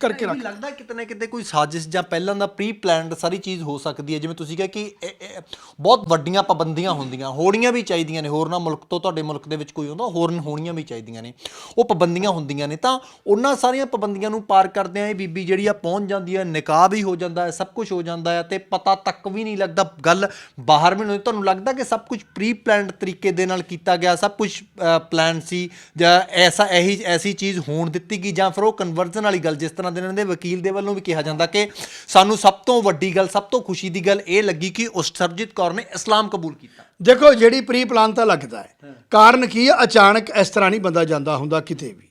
ਕਰਕੇ ਰੱਖ। ਲੱਗਦਾ ਕਿਤੇ ਨਾ ਕਿਤੇ ਕੋਈ ਸਾਜ਼ਿਸ਼ ਜਾਂ ਪਹਿਲਾਂ ਦਾ ਪ੍ਰੀ ਪਲਾਨਡ ਸਾਰੀ ਚੀਜ਼ ਹੋ ਸਕਦੀ ਹੈ। ਜਿਵੇਂ ਤੁਸੀਂ ਕਿਹਾ ਕਿ ਇਹ- ਇਹ ਬਹੁਤ ਵੱਡੀਆਂ ਪਾਬੰਦੀਆਂ ਹੁੰਦੀਆਂ। ਹੋਣੀਆਂ ਵੀ ਚਾਹੀਦੀਆਂ ਨੇ। ਹੋਰਨਾਂ ਮੁਲਕ ਤੋਂ ਤੁਹਾਡੇ ਮੁਲਕ ਦੇ ਵਿੱਚ ਕੋਈ ਹੁੰਦਾ ਹੋਰਨ ਹੋਣੀਆਂ ਵੀ ਚਾਹੀਦੀਆਂ ਨੇ। ਉਹ ਪਾਬੰਦੀਆਂ ਹੁੰਦੀਆਂ ਨੇ। ਤਾਂ ਉਹਨਾਂ ਸਾਰੀਆਂ ਪਾਬੰਦੀਆਂ ਨੂੰ ਪਾਰ ਕਰਦਿਆਂ ਇਹ ਬੀਬੀ ਜਿਹੜੀ ਆ ਪਹੁੰਚ ਜਾਂਦੀ ਹੈ ਨਿਕਾਹ ਵੀ ਹੋ ਜਾਂਦਾ ਹੈ ਸਭ ਕੁਝ ਹੋ ਜਾਂਦਾ ਹੈ ਤੇ ਪਤਾ ਤੱਕ ਵੀ ਨਹੀਂ ਲੱਗਦਾ। ਗੱਲ ਬਾਹਰ ਵੀ ਨਹੀਂ ਹੁੰਦੀ। ਤੁਹਾਨੂੰ ਲੱਗਦਾ ਕਿ ਸਭ ਕੁਝ ਪ੍ਰੀ ਪਲਾਨਡ ਤਰੀਕੇ ਦੇ ਨਾਲ ਕੀਤਾ ਗਿਆ ਸਭ ਕੁਝ ਪਲਾਨ ਸੀ ਜਾਂ ਐਸਾ ਇਹੀ ਐਸੀ ਚੀਜ਼ ਹੋਣ ਦਿੱਤੀ ਗਈ ਜਾਂ ਫਿਰ ਉਹ ਕਨਵਰਜਨ ਵਾਲੀ ਗੱਲ ਜਿਸ ਤਰ੍ਹਾਂ ਦੇ ਇਹਨਾਂ ਦੇ ਵਕੀਲ ਦੇ ਵੱਲੋਂ ਵੀ ਕਿਹਾ ਜਾਂਦਾ ਕਿ ਸਾਨੂੰ ਸਭ ਤੋਂ ਵੱਡੀ ਗੱਲ ਸਭ ਤੋਂ ਖੁਸ਼ੀ ਦੀ ਗੱਲ ਇਹ ਲੱਗੀ ਕਿ ਉਸ ਸਰਜੀਤ ਕੌਰ ਨੇ ਇਸਲਾਮ ਕਬੂਲ ਕੀਤਾ। ਦੇਖੋ ਜਿਹੜੀ ਪ੍ਰੀ ਪਲਾਨ ਤਾਂ ਲੱਗਦਾ ਹੈ ਕਾਰਨ ਕੀ ਹੈ? ਅਚਾਨਕ ਇਸ ਤਰ੍ਹਾਂ ਨਹੀਂ ਬੰਦਾ ਜਾਂਦਾ ਹੁੰਦਾ ਕਿਤੇ ਵੀ।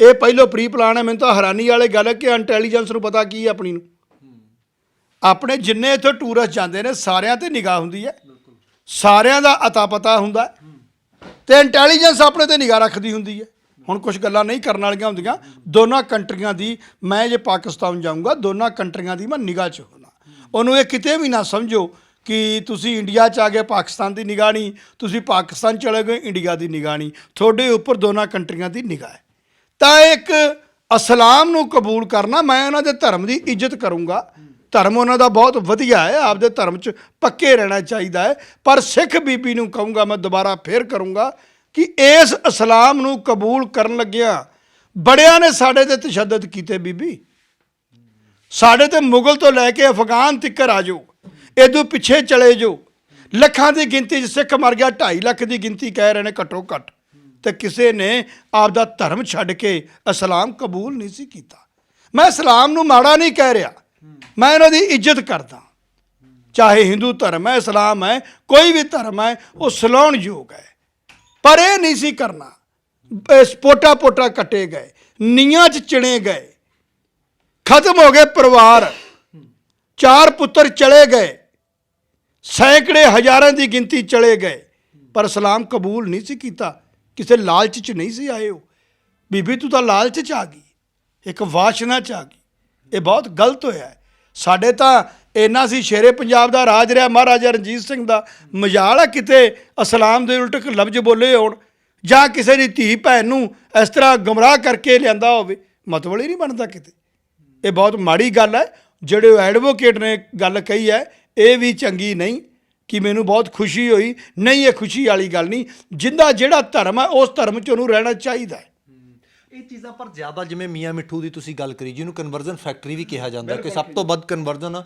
ਇਹ ਪਹਿਲੋ ਪ੍ਰੀ ਪਲਾਨ ਹੈ ਮੈਨੂੰ ਤਾਂ ਹੈਰਾਨੀ ਵਾਲੀ ਗੱਲ ਹੈ ਕਿ ਇੰਟੈਲੀਜੈਂਸ ਨੂੰ ਪਤਾ ਕੀ ਹੈ ਆਪਣੀ ਨੂੰ। ਆਪਣੇ ਜਿੰਨੇ ਇੱਥੇ ਟੂਰਿਸਟ ਜਾਂਦੇ ਨੇ ਸਾਰਿਆਂ ਤੇ ਨਿਗਾਹ ਹੁੰਦੀ ਹੈ। ਸਾਰਿਆਂ ਦਾ ਅਤਾ ਪਤਾ ਹੁੰਦਾ ਤੇ ਇੰਟੈਲੀਜੈਂਸ ਆਪਣੇ ਤੇ ਨਿਗਾਹ ਰੱਖਦੀ ਹੁੰਦੀ ਹੈ। ਹੁਣ ਕੁਝ ਗੱਲਾਂ ਨਹੀਂ ਕਰਨ ਵਾਲੀਆਂ ਹੁੰਦੀਆਂ। ਦੋਨਾਂ ਕੰਟਰੀਆਂ ਦੀ ਮੈਂ ਜੇ ਪਾਕਿਸਤਾਨ ਜਾਊਂਗਾ, ਦੋਨਾਂ ਕੰਟਰੀਆਂ ਦੀ ਮੈਂ ਨਿਗਾਹ 'ਚ ਹੋਣਾ। ਉਹਨੂੰ ਇਹ ਕਿਤੇ ਵੀ ਨਾ ਸਮਝੋ ਕਿ ਤੁਸੀਂ ਇੰਡੀਆ 'ਚ ਆ ਗਏ, ਪਾਕਿਸਤਾਨ ਦੀ ਨਿਗਾਹ ਨਹੀਂ। ਤੁਸੀਂ ਪਾਕਿਸਤਾਨ ਚਲੇ ਗਏ, ਇੰਡੀਆ ਦੀ ਨਿਗਾਹ ਨਹੀਂ। ਤੁਹਾਡੇ ਉੱਪਰ ਦੋਨਾਂ ਕੰਟਰੀਆਂ ਦੀ ਨਿਗਾਹ ਹੈ। ਤਾਂ ਇੱਕ ਇਸਲਾਮ ਨੂੰ ਕਬੂਲ ਕਰਨਾ, ਮੈਂ ਉਹਨਾਂ ਦੇ ਧਰਮ ਦੀ ਇੱਜ਼ਤ ਕਰੂੰਗਾ। ਧਰਮ ਉਹਨਾਂ ਦਾ ਬਹੁਤ ਵਧੀਆ ਹੈ, ਆਪਦੇ ਧਰਮ 'ਚ ਪੱਕੇ ਰਹਿਣਾ ਚਾਹੀਦਾ ਹੈ। ਪਰ ਸਿੱਖ ਬੀਬੀ ਨੂੰ ਕਹੂੰਗਾ, ਮੈਂ ਦੁਬਾਰਾ ਫੇਰ ਕਰੂੰਗਾ। ਕਿ ਇਸ ਇਸਲਾਮ ਨੂੰ ਕਬੂਲ ਕਰਨ ਲੱਗਿਆ ਬੜਿਆਂ ਨੇ ਸਾਡੇ ਤੇ ਤਸ਼ੱਦਦ ਕੀਤੇ ਬੀਬੀ। ਸਾਡੇ ਤੇ ਮੁਗਲ ਤੋਂ ਲੈ ਕੇ ਅਫਗਾਨ ਤੱਕ ਆ ਜਾਓ ਇਦੋਂ ਪਿੱਛੇ ਚਲੇ ਜਾਓ। ਲੱਖਾਂ ਦੀ ਗਿਣਤੀ 'ਚ ਸਿੱਖ ਮਰ ਗਿਆ 2.5 ਲੱਖ ਦੀ ਗਿਣਤੀ ਕਹਿ ਰਹੇ ਨੇ ਘੱਟੋ ਘੱਟ। ਤੇ ਕਿਸੇ ਨੇ ਆਪਦਾ ਧਰਮ ਛੱਡ ਕੇ ਇਸਲਾਮ ਕਬੂਲ ਨਹੀਂ ਸੀ ਕੀਤਾ। ਮੈਂ ਇਸਲਾਮ ਨੂੰ ਮਾੜਾ ਨਹੀਂ ਕਹਿ ਰਿਹਾ, ਮੈਂ ਇਹਨਾਂ ਦੀ ਇੱਜ਼ਤ ਕਰਦਾ। ਚਾਹੇ ਹਿੰਦੂ ਧਰਮ ਹੈ, ਇਸਲਾਮ ਹੈ, ਕੋਈ ਵੀ ਧਰਮ ਹੈ, ਉਹ ਸਲਾਉਣ ਯੋਗ ਹੈ। ਪਰ ਇਹ ਨਹੀਂ ਸੀ ਕਰਨਾ। ਪੋਟਾ ਪੋਟਾ ਕੱਟੇ ਗਏ ਨੀਆਂ 'ਚ ਚਿਣੇ ਗਏ। ਖਤਮ ਹੋ ਗਏ ਪਰਿਵਾਰ। ਚਾਰ ਪੁੱਤਰ ਚਲੇ ਗਏ। ਸੈਂਕੜੇ ਹਜ਼ਾਰਾਂ ਦੀ ਗਿਣਤੀ ਚਲੇ ਗਏ। ਪਰ ਇਸਲਾਮ ਕਬੂਲ ਨਹੀਂ ਸੀ ਕੀਤਾ। ਕਿਸੇ ਲਾਲਚ 'ਚ ਨਹੀਂ ਸੀ ਆਏ ਹੋ ਬੀਬੀ, ਤੂੰ ਤਾਂ ਲਾਲਚ 'ਚ ਆ ਗਈ। ਇੱਕ ਵਾਸ਼ਨਾ 'ਚ ਆ ਗਈ। ਇਹ ਬਹੁਤ ਗਲਤ ਹੋਇਆ। ਸਾਡੇ ਤਾਂ ਇੰਨਾ ਸੀ ਸ਼ੇਰੇ ਪੰਜਾਬ ਦਾ ਰਾਜ ਰਿਹਾ, ਮਹਾਰਾਜਾ ਰਣਜੀਤ ਸਿੰਘ ਦਾ ਮਜਾਲ ਹੈ ਕਿਤੇ ਇਸਲਾਮ ਦੇ ਉਲਟ ਲਫ਼ਜ਼ ਬੋਲੇ ਹੋਣ। ਜਾਂ ਕਿਸੇ ਦੀ ਧੀ ਭੈਣ ਨੂੰ ਇਸ ਤਰ੍ਹਾਂ ਗਮਰਾਹ ਕਰਕੇ ਲਿਆਂਦਾ ਹੋਵੇ, ਮਤਲਬ ਹੀ ਨਹੀਂ ਬਣਦਾ ਕਿਤੇ। ਇਹ ਬਹੁਤ ਮਾੜੀ ਗੱਲ ਹੈ, ਜਿਹੜੇ ਐਡਵੋਕੇਟ ਨੇ ਗੱਲ ਕਹੀ ਹੈ, ਇਹ ਵੀ ਚੰਗੀ ਨਹੀਂ ਕਿ ਮੈਨੂੰ ਬਹੁਤ ਖੁਸ਼ੀ ਹੋਈ। ਨਹੀਂ, ਇਹ ਖੁਸ਼ੀ ਵਾਲੀ ਗੱਲ ਨਹੀਂ। ਜਿੰਦਾ ਜਿਹੜਾ ਧਰਮ ਹੈ, ਉਸ ਧਰਮ 'ਚ ਉਹਨੂੰ ਰਹਿਣਾ ਚਾਹੀਦਾ ਇਹ ਚੀਜ਼ਾਂ ਪਰ ਜ਼ਿਆਦਾ ਜਿਵੇਂ ਮੀਆਂ ਮਿੱਠੂ ਦੀ ਤੁਸੀਂ ਗੱਲ ਕਰੀ ਜਿਹਨੂੰ ਕਨਵਰਜਨ ਫੈਕਟਰੀ ਵੀ ਕਿਹਾ ਜਾਂਦਾ ਕਿ ਸਭ ਤੋਂ ਵੱਧ ਕਨਵਰਜਨ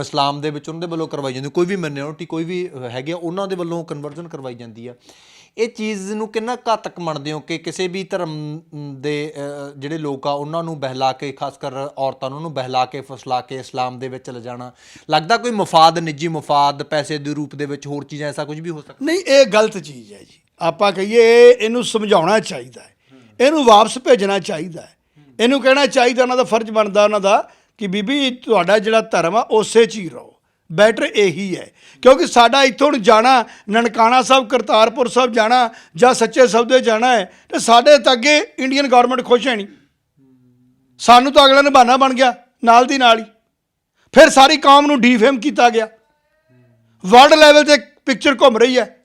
ਇਸਲਾਮ ਦੇ ਵਿੱਚ ਉਹਨਾਂ ਦੇ ਵੱਲੋਂ ਕਰਵਾਈ ਜਾਂਦੀ ਕੋਈ ਵੀ ਮਿਨੋਰਿਟੀ ਕੋਈ ਵੀ ਹੈਗੇ ਆ, ਉਹਨਾਂ ਦੇ ਵੱਲੋਂ ਕਨਵਰਜਨ ਕਰਵਾਈ ਜਾਂਦੀ ਆ। ਇਹ ਚੀਜ਼ ਨੂੰ ਕਿੰਨਾ ਘਾਤਕ ਮੰਨਦੇ ਹੋ ਕਿ ਕਿਸੇ ਵੀ ਧਰਮ ਦੇ ਜਿਹੜੇ ਲੋਕ ਆ ਉਹਨਾਂ ਨੂੰ ਬਹਿਲਾ ਕੇ ਖਾਸ ਕਰ ਔਰਤਾਂ ਨੂੰ ਉਹਨੂੰ ਬਹਿਲਾ ਕੇ ਫਸਲਾ ਕੇ ਇਸਲਾਮ ਦੇ ਵਿੱਚ ਲਿਜਾਣਾ ਲੱਗਦਾ ਕੋਈ ਮਫਾਦ ਨਿੱਜੀ ਮਫਾਦ ਪੈਸੇ ਦੇ ਰੂਪ ਦੇ ਵਿੱਚ ਹੋਰ ਚੀਜ਼ਾਂ ਐਸਾ ਕੁਝ ਵੀ ਹੋ ਸਕਦਾ? ਨਹੀਂ ਇਹ ਗਲਤ ਚੀਜ਼ ਹੈ ਜੀ। ਆਪਾਂ ਕਹੀਏ ਇਹਨੂੰ ਸਮਝਾਉਣਾ ਚਾਹੀਦਾ ਹੈ। ਇਹਨੂੰ ਵਾਪਸ ਭੇਜਣਾ ਚਾਹੀਦਾ ਹੈ। ਇਹਨੂੰ ਕਹਿਣਾ ਚਾਹੀਦਾ ਉਹਨਾਂ ਦਾ ਫਰਜ਼ ਬਣਦਾ ਉਹਨਾਂ ਦਾ ਕਿ ਬੀਬੀ, ਤੁਹਾਡਾ ਜਿਹੜਾ ਧਰਮ ਆ, ਉਸੇ 'ਚ ਹੀ ਰਹੋ। ਬੈਟਰ ਇਹੀ ਹੈ। ਕਿਉਂਕਿ ਸਾਡਾ ਇੱਥੋਂ ਨੂੰ ਜਾਣਾ, ਨਨਕਾਣਾ ਸਾਹਿਬ, ਕਰਤਾਰਪੁਰ ਸਾਹਿਬ ਜਾਣਾ ਜਾਂ ਸੱਚੇ ਸੌਦੇ ਜਾਣਾ ਹੈ, ਤੇ ਸਾਡੇ ਤਾਂ ਅੱਗੇ ਇੰਡੀਅਨ ਗਵਰਨਮੈਂਟ ਖੁਸ਼ ਹੈ ਨਹੀਂ। ਸਾਨੂੰ ਤਾਂ ਅਗਲਾ ਨੇ ਬਣ ਗਿਆ, ਨਾਲ ਦੀ ਨਾਲ ਹੀ। ਫਿਰ ਸਾਰੀ ਕੌਮ ਨੂੰ ਡੀਫੇਮ ਕੀਤਾ ਗਿਆ। ਵਰਲਡ ਲੈਵਲ ਤੇ ਪਿਕਚਰ ਘੁੰਮ ਰਹੀ ਹੈ।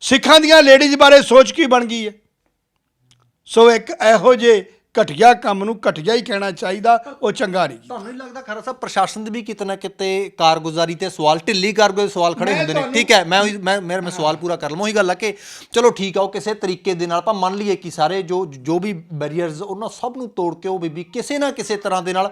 ਸਿੱਖਾਂ ਦੀਆਂ ਲੇਡੀਜ਼ ਬਾਰੇ ਸੋਚ ਕੀ ਬਣ ਗਈ ਹੈ? ਸੋ ਇੱਕ ਇਹੋ ਜੇ ਘਟੀਆ ਕੰਮ ਨੂੰ ਘਟੀਆ ਹੀ ਕਹਿਣਾ ਚਾਹੀਦਾ ਉਹ ਚੰਗਾ ਨਹੀਂ। ਤੁਹਾਨੂੰ ਨਹੀਂ ਲੱਗਦਾ ਖਰਾ ਸਾਹਿਬ ਪ੍ਰਸ਼ਾਸਨ ਦੀ ਵੀ ਕਿਤੇ ਨਾ ਕਿਤੇ ਕਾਰਗੁਜ਼ਾਰੀ ਤੇ ਸਵਾਲ ਢਿੱਲੀ ਕਾਰਗੁਜ਼ਾਰੀ ਦੇ ਸਵਾਲ ਖੜੇ ਹੁੰਦੇ ਨੇ? ਠੀਕ ਹੈ ਮੈਂ ਮੈਂ ਮੇਰਾ ਮੈਂ ਸਵਾਲ ਪੂਰਾ ਕਰ ਲਵਾਂ ਉਹੀ ਗੱਲ ਆ ਕਿ ਚਲੋ ਠੀਕ ਆ ਉਹ ਕਿਸੇ ਤਰੀਕੇ ਦੇ ਨਾਲ ਆਪਾਂ ਮੰਨ ਲਈਏ ਕਿ ਸਾਰੇ ਜੋ ਜੋ ਵੀ ਬੈਰੀਅਰਸ ਉਹਨਾਂ ਸਭ ਨੂੰ ਤੋੜ ਕੇ ਉਹ ਬੀਬੀ ਕਿਸੇ ਨਾ ਕਿਸੇ ਤਰ੍ਹਾਂ ਦੇ ਨਾਲ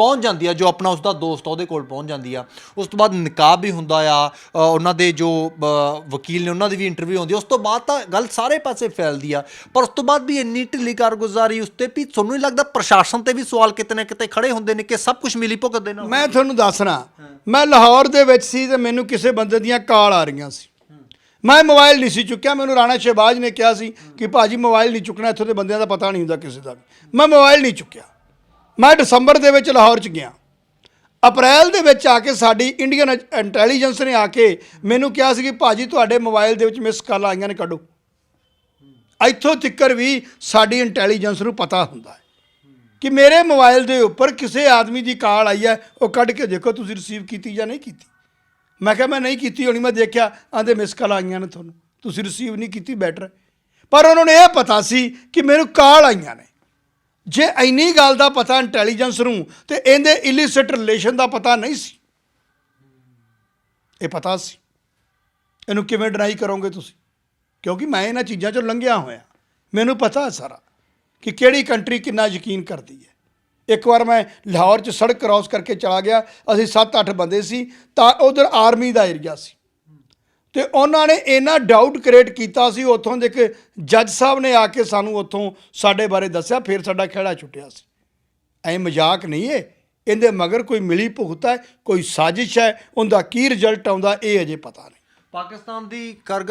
ਪਹੁੰਚ ਜਾਂਦੀ ਆ ਜੋ ਆਪਣਾ ਉਸਦਾ ਦੋਸਤ ਆ ਉਹਦੇ ਕੋਲ ਪਹੁੰਚ ਜਾਂਦੀ ਆ। ਉਸ ਤੋਂ ਬਾਅਦ ਨਿਕਾਬ ਵੀ ਹੁੰਦਾ ਆ ਅ, ਉਹਨਾਂ ਦੇ ਜੋ ਅ, ਵਕੀਲ ਨੇ ਉਹਨਾਂ ਦੀ ਵੀ ਇੰਟਰਵਿਊ ਹੁੰਦੀ ਆ। ਉਸ ਤੋਂ ਬਾਅਦ ਤਾਂ ਗੱਲ ਸਾਰੇ ਪਾਸੇ ਫੈਲਦੀ ਆ ਪਰ ਉਸ ਤੋਂ ਬਾਅਦ ਵੀ ਇੰਨੀ ਢਿੱਲੀ ਕਾਰਗੁਜ਼ਾਰੀ ਉਸ ਤੇ ਵੀ ਤੁਹਾਨੂੰ ਨਹੀਂ ਲੱਗਦਾ ਪ੍ਰਸ਼ਾਸਨ ਤੇ ਵੀ ਸਵਾਲ ਕਿਤੇ ਨਾ ਕਿਤੇ ਖੜੇ ਹੁੰਦੇ ਨੇ ਕਿ ਸਭ ਕੁਝ ਮਿਲੀ ਭੁਗਤ ਦੇ ਨਾਲ? ਮੈਂ ਤੁਹਾਨੂੰ ਦੱਸਣਾ ਮੈਂ ਲਾਹੌਰ ਦੇ ਵਿੱਚ ਸੀ ਤੇ ਮੈਨੂੰ ਕਿਸੇ ਬੰਦੇ ਦੀਆਂ ਕਾਲ ਆ ਰਹੀਆਂ ਸੀ। ਮੈਂ ਮੋਬਾਈਲ ਨਹੀਂ ਸੀ ਚੁੱਕਿਆ ਮੈਨੂੰ ਰਾਣਾ ਸ਼ਹਿਬਾਜ਼ ਨੇ ਕਿਹਾ ਸੀ ਕਿ ਭਾਜੀ ਮੋਬਾਈਲ ਨਹੀਂ ਚੁੱਕਣਾ ਇੱਥੋਂ ਦੇ ਬੰਦਿਆਂ ਦਾ ਪਤਾ ਨਹੀਂ ਹੁੰਦਾ ਕਿਸੇ ਦਾ ਵੀ। ਮੈਂ ਮੋਬਾਈਲ ਨਹੀਂ ਚੁੱਕਿਆ। ਮੈਂ ਦਸੰਬਰ ਦੇ ਵਿੱਚ ਲਾਹੌਰ ਚ ਗਿਆ। ਅਪ੍ਰੈਲ ਦੇ ਵਿੱਚ ਆ ਕੇ ਸਾਡੀ ਇੰਡੀਅਨ ਇੰਟੈਲੀਜੈਂਸ ਨੇ ਆ ਕੇ ਮੈਨੂੰ ਕਿਹਾ ਸੀ ਕਿ ਭਾਜੀ ਤੁਹਾਡੇ ਮੋਬਾਈਲ ਦੇ ਵਿੱਚ ਮਿਸ ਕਾਲ ਆਈਆਂ ਨੇ ਕੱਢੋ। ਇੱਥੋਂ ਤਿੱਕਰ ਵੀ ਸਾਡੀ ਇੰਟੈਲੀਜੈਂਸ ਨੂੰ ਪਤਾ ਹੁੰਦਾ ਹੈ ਕਿ ਮੇਰੇ ਮੋਬਾਈਲ ਦੇ ਉੱਪਰ ਕਿਸੇ ਆਦਮੀ ਦੀ ਕਾਲ ਆਈ ਹੈ, ਉਹ ਕੱਢ ਕੇ ਦੇਖੋ ਤੁਸੀਂ ਰਿਸੀਵ ਕੀਤੀ ਜਾਂ ਨਹੀਂ ਕੀਤੀ। ਮੈਂ ਕਿਹਾ, ਮੈਂ ਨਹੀਂ ਕੀਤੀ ਹੋਣੀ, ਮੈਂ ਦੇਖਿਆ, ਆਂਦੇ ਮਿਸ ਕਾਲ ਆਈਆਂ ਨੇ ਤੁਹਾਨੂੰ। ਤੁਸੀਂ ਰਿਸੀਵ ਨਹੀਂ ਕੀਤੀ ਬੈਟਰ ਪਰ ਉਹਨਾਂ ਨੂੰ ਇਹ ਪਤਾ ਸੀ ਕਿ ਮੈਨੂੰ ਕਾਲ ਆਈਆਂ ਨੇ। ਜੇ ਇੰਨੀ ਗੱਲ ਦਾ ਪਤਾ ਇੰਟੈਲੀਜੈਂਸ ਨੂੰ, ਤੇ ਇਹਦੇ ਇਲਿਸਿਟ ਰਿਲੇਸ਼ਨ ਦਾ ਪਤਾ ਨਹੀਂ ਸੀ। ਇਹ ਪਤਾ ਸੀ। ਇਹਨੂੰ ਕਿਵੇਂ ਡਿਨਾਈ ਕਰੋਗੇ ਤੁਸੀਂ? ਕਿਉਂਕਿ ਮੈਂ ਇਹਨਾਂ ਚੀਜ਼ਾਂ ਚੋਂ ਲੰਘਿਆ ਹੋਇਆ। ਮੈਨੂੰ ਪਤਾ ਹੈ ਸਾਰਾ ਕਿ ਕਿਹੜੀ ਕੰਟਰੀ ਕਿੰਨਾ ਯਕੀਨ ਕਰਦੀ ਹੈ। ਇੱਕ ਵਾਰ ਮੈਂ ਲਾਹੌਰ 'ਚ ਸੜਕ ਕ੍ਰਾਸ ਕਰਕੇ ਚਲਾ ਗਿਆ। ਅਸੀਂ 7-8 ਬੰਦੇ ਸੀ, ਤਾਂ ਉਧਰ ਆਰਮੀ ਦਾ ਏਰੀਆ ਸੀ। ਤੇ ਉਹਨਾਂ ਨੇ ਇੰਨਾ ਡਾਊਟ ਕ੍ਰੀਏਟ ਕੀਤਾ ਸੀ, ਉੱਥੋਂ ਦੇ ਇੱਕ ਜੱਜ ਸਾਹਿਬ ਨੇ ਆ ਕੇ ਸਾਨੂੰ ਉੱਥੋਂ ਸਾਡੇ ਬਾਰੇ ਦੱਸਿਆ, ਫਿਰ ਸਾਡਾ ਖਿਹੜਾ ਛੁੱਟਿਆ ਸੀ। ਐ ਮਜ਼ਾਕ ਨਹੀਂ ਏ। ਇਹਦੇ ਮਗਰ ਕੋਈ ਮਿਲੀ ਭੁਗਤ ਹੈ, ਕੋਈ ਸਾਜ਼ਿਸ਼ ਹੈ, ਉਹਦਾ ਕੀ ਰਿਜ਼ਲਟ ਆਉਂਦਾ, ਇਹ ਅਜੇ ਪਤਾ ਨਹੀਂ। ਪਾਕਿਸਤਾਨ ਦੀ ਕਰ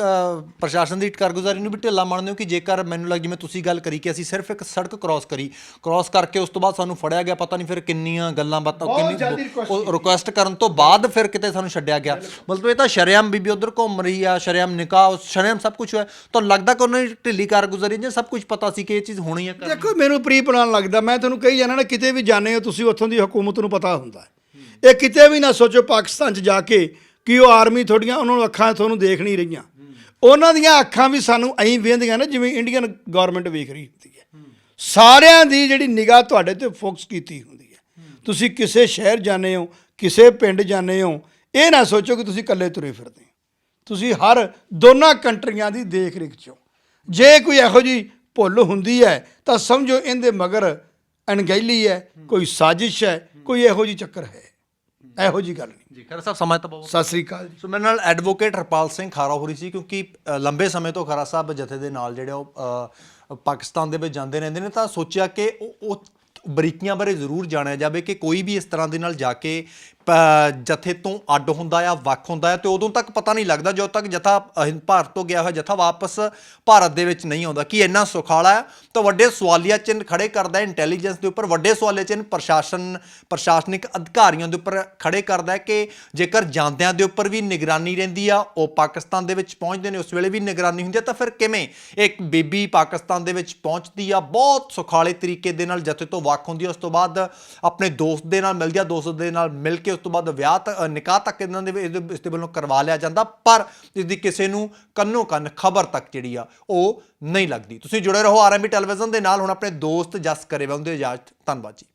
ਪ੍ਰਸ਼ਾਸਨ ਦੀ ਕਾਰਗੁਜ਼ਾਰੀ ਨੂੰ ਵੀ ਢਿੱਲਾ ਮੰਨਦੇ ਹੋ ਕਿ ਜੇਕਰ ਮੈਨੂੰ ਲੱਗ ਜਿਵੇਂ ਤੁਸੀਂ ਗੱਲ ਕਰੀ ਕਿ ਅਸੀਂ ਸਿਰਫ ਇੱਕ ਸੜਕ ਕ੍ਰਾਸ ਕਰੀ ਕ੍ਰਾਸ ਕਰਕੇ ਉਸ ਤੋਂ ਬਾਅਦ ਸਾਨੂੰ ਫੜਿਆ ਗਿਆ ਪਤਾ ਨਹੀਂ ਫਿਰ ਕਿੰਨੀਆਂ ਗੱਲਾਂ ਬਾਤਾਂ request ਉਹ ਰਿਕੁਐਸਟ ਕਰਨ ਤੋਂ ਬਾਅਦ ਫਿਰ ਕਿਤੇ ਸਾਨੂੰ ਛੱਡਿਆ ਗਿਆ। ਮਤਲਬ ਇਹ ਤਾਂ ਸ਼ਰਿਆਮ ਬੀਬੀ ਉਧਰ ਘੁੰਮ ਰਹੀ ਆ ਸ਼ਰਿਆਮ ਨਿਕਾਹ ਸ਼ਰਿਆਮ ਸਭ ਕੁਝ ਹੋਇਆ। ਤੁਹਾਨੂੰ ਲੱਗਦਾ ਕਿ ਉਹਨਾਂ ਦੀ ਢਿੱਲੀ ਕਾਰਗੁਜ਼ਾਰੀ ਜਾਂ ਸਭ ਕੁਝ ਪਤਾ ਸੀ ਕਿ ਇਹ ਚੀਜ਼ ਹੋਣੀ ਹੈ ਕਰਨੀ। ਦੇਖੋ ਮੈਨੂੰ ਪ੍ਰੀ ਪਲਾਨ ਲੱਗਦਾ ਮੈਂ ਤੁਹਾਨੂੰ ਕਹੀ ਜਾਣਾ ਨਾ ਕਿਤੇ ਵੀ ਜਾਣੇ ਹੋ ਤੁਸੀਂ ਉੱਥੋਂ ਦੀ ਹਕੂਮਤ ਨੂੰ ਪਤਾ ਹੁੰਦਾ। ਹੈ ਇਹ ਕਿਤੇ ਵੀ ਨਾ ਸੋਚੋ ਪਾਕਿਸਤਾਨ 'ਚ ਜਾ ਕੇ ਕਿ ਉਹ ਆਰਮੀ ਤੁਹਾਡੀਆਂ ਉਹਨਾਂ ਨੂੰ ਅੱਖਾਂ ਤੁਹਾਨੂੰ ਦੇਖ ਨਹੀਂ ਰਹੀਆਂ? ਉਹਨਾਂ ਦੀਆਂ ਅੱਖਾਂ ਵੀ ਸਾਨੂੰ ਐਂ ਵੇਂਦੀਆਂ ਨੇ, ਜਿਵੇਂ ਇੰਡੀਅਨ ਗਵਰਨਮੈਂਟ ਵੇਖ ਰਹੀ ਹੁੰਦੀ ਹੈ। ਸਾਰਿਆਂ ਦੀ ਜਿਹੜੀ ਨਿਗਾਹ ਤੁਹਾਡੇ ਤੇ ਫੋਕਸ ਕੀਤੀ ਹੁੰਦੀ ਹੈ। ਤੁਸੀਂ ਕਿਸੇ ਸ਼ਹਿਰ ਜਾਂਦੇ ਹੋ, ਕਿਸੇ ਪਿੰਡ ਜਾਂਦੇ ਹੋ, ਇਹ ਨਾ ਸੋਚੋ ਕਿ ਤੁਸੀਂ ਇਕੱਲੇ ਤੁਰੇ ਫਿਰਦੇ ਹੋ। ਤੁਸੀਂ ਹਰ ਦੋਨਾਂ ਕੰਟਰੀਆਂ ਦੀ ਦੇਖ ਰੇਖ ਚੋਂ ਜੇ ਕੋਈ ਇਹੋ ਜੀ ਭੁੱਲ ਹੁੰਦੀ ਹੈ, ਤਾਂ ਸਮਝੋ ਇਹਦੇ ਮਗਰ ਅਣਗਹਿਲੀ ਹੈ, ਕੋਈ ਸਾਜ਼ਿਸ਼ ਹੈ, ਕੋਈ ਇਹੋ ਜੀ ਚੱਕਰ ਹੈ। ਇਹੋ ਜੀ ਗੱਲ ਨਹੀਂ। ਜੀ ਖੈਰ ਸਾਹਿਬ ਸਮਾਂ ਤਾਂ ਬਹੁਤ ਸਤਿ ਸ੍ਰੀ ਅਕਾਲ ਜੀ। ਸੋ ਮੇਰੇ ਨਾਲ ਐਡਵੋਕੇਟ ਹਰਪਾਲ ਸਿੰਘ ਖਾਰਾ ਹੋ ਰਹੀ ਸੀ ਕਿਉਂਕਿ ਅ, ਲੰਬੇ ਸਮੇਂ ਤੋਂ ਖਾਰਾ ਸਾਹਿਬ ਜਥੇ ਦੇ ਨਾਲ ਜਿਹੜੇ ਉਹ ਅ, ਪਾਕਿਸਤਾਨ ਦੇ ਵਿੱਚ ਜਾਂਦੇ ਰਹਿੰਦੇ ਨੇ ਤਾਂ ਸੋਚਿਆ ਕਿ ਉਹ ਉਹ ਬਰੀਕੀਆਂ ਬਾਰੇ ਜ਼ਰੂਰ ਜਾਣਿਆ ਜਾਵੇ ਕਿ ਕੋਈ ਵੀ ਇਸ ਤਰ੍ਹਾਂ ਦੇ ਨਾਲ ਜਾ ਕੇ ਜਥੇ ਤੋਂ ਅੱਡ ਹੁੰਦਾ ਆ, ਵੱਖ ਹੁੰਦਾ ਆ, ਤੇ ਉਦੋਂ ਤੱਕ ਪਤਾ ਨਹੀਂ ਲੱਗਦਾ ਜਦੋਂ ਤੱਕ ਜਥਾ ਭਾਰਤ ਤੋਂ ਗਿਆ ਹੋਇਆ ਜਥਾ ਵਾਪਸ ਭਾਰਤ ਦੇ ਵਿੱਚ ਨਹੀਂ ਆਉਂਦਾ। ਕਿ ਇੰਨਾ ਸੁਖਾਲਾ ਹੈ? ਤਾਂ ਵੱਡੇ ਸਵਾਲੀਆ ਚਿੰਨ੍ਹ ਖੜੇ ਕਰਦਾ ਹੈ ਇੰਟੈਲੀਜੈਂਸ ਦੇ ਉੱਪਰ। ਵੱਡੇ ਸਵਾਲੀਆ ਚਿੰਨ੍ਹ ਪ੍ਰਸ਼ਾਸਨ, ਪ੍ਰਸ਼ਾਸਨਿਕ ਅਧਿਕਾਰੀਆਂ ਦੇ ਉੱਪਰ ਖੜੇ ਕਰਦਾ ਹੈ ਕਿ ਜੇਕਰ ਜਾਂਦਿਆਂ ਦੇ ਉੱਪਰ ਵੀ ਨਿਗਰਾਨੀ ਰਹਿੰਦੀ ਆ, ਉਹ ਪਾਕਿਸਤਾਨ ਦੇ ਵਿੱਚ ਪਹੁੰਚਦੇ ਨੇ, ਉਸ ਵੇਲੇ ਵੀ ਨਿਗਰਾਨੀ ਹੁੰਦੀ ਆ, ਤਾਂ ਫਿਰ ਕਿਵੇਂ? ਇੱਕ ਬੀਬੀ ਪਾਕਿਸਤਾਨ ਦੇ ਵਿੱਚ ਪਹੁੰਚਦੀ ਆ, ਬਹੁਤ ਸੁਖਾਲੇ ਤਰੀਕੇ ਦੇ ਨਾਲ ਜਥੇ ਤੋਂ ਵੱਖ ਹੁੰਦੀ ਆ, ਉਸ ਤੋਂ ਬਾਅਦ ਆਪਣੇ ਦੋਸਤ ਦੇ ਨਾਲ ਮਿਲਦੀ ਆ, ਦੋਸਤ ਦੇ ਨਾਲ ਮਿਲ ਕੇ ਉਸ ਤੋਂ ਬਾਅਦ ਵਿਆਹ ਨਿਕਾਹ ਤੱਕ ਇਹਨਾਂ ਦੇ ਇਹਦੇ- ਇਸ ਦੇ ਵੱਲੋਂ ਕਰਵਾ ਲਿਆ ਜਾਂਦਾ, ਪਰ ਇਸ ਦੀ ਕਿਸੇ ਨੂੰ ਕੰਨੋ ਕੰਨ ਖਬਰ ਤੱਕ ਜਿਹੜੀ ਆ, ਉਹ ਨਹੀਂ ਲੱਗਦੀ। ਤੁਸੀਂ ਜੁੜੇ ਰਹੋ ਆਰਐਮਬੀ ਟੈਲੀਵਿਜ਼ਨ ਦੇ ਨਾਲ, ਹੁਣ ਆਪਣੇ ਦੋਸਤ ਜਸ ਕਰੇਵਾ ਹੁੰਦੇ ਇਜਾਜ਼ਤ ਧੰਨਵਾਦ ਜੀ।